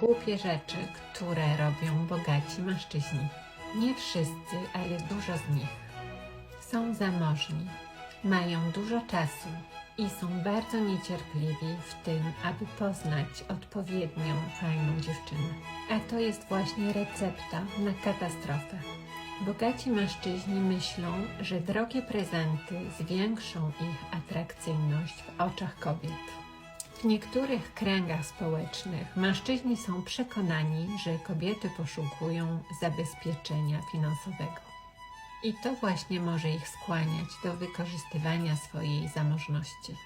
Głupie rzeczy, które robią bogaci mężczyźni. Nie wszyscy, ale dużo z nich. Są zamożni, mają dużo czasu i są bardzo niecierpliwi w tym, aby poznać odpowiednią, fajną dziewczynę. A to jest właśnie recepta na katastrofę. Bogaci mężczyźni myślą, że drogie prezenty zwiększą ich atrakcyjność w oczach kobiet. W niektórych kręgach społecznych mężczyźni są przekonani, że kobiety poszukują zabezpieczenia finansowego. I to właśnie może ich skłaniać do wykorzystywania swojej zamożności.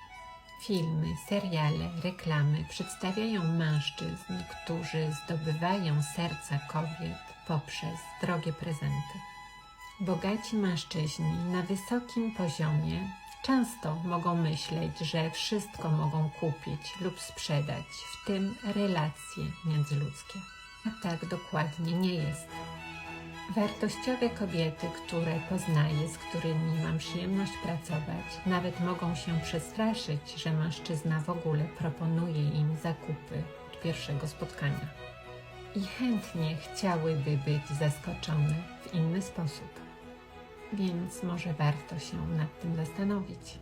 Filmy, seriale, reklamy przedstawiają mężczyzn, którzy zdobywają serca kobiet poprzez drogie prezenty. Bogaci mężczyźni na wysokim poziomie często mogą myśleć, że wszystko mogą kupić lub sprzedać, w tym relacje międzyludzkie. A tak dokładnie nie jest. Wartościowe kobiety, które poznaję, z którymi mam przyjemność pracować, nawet mogą się przestraszyć, że mężczyzna w ogóle proponuje im zakupy od pierwszego spotkania. I chętnie chciałyby być zaskoczone w inny sposób. Więc może warto się nad tym zastanowić.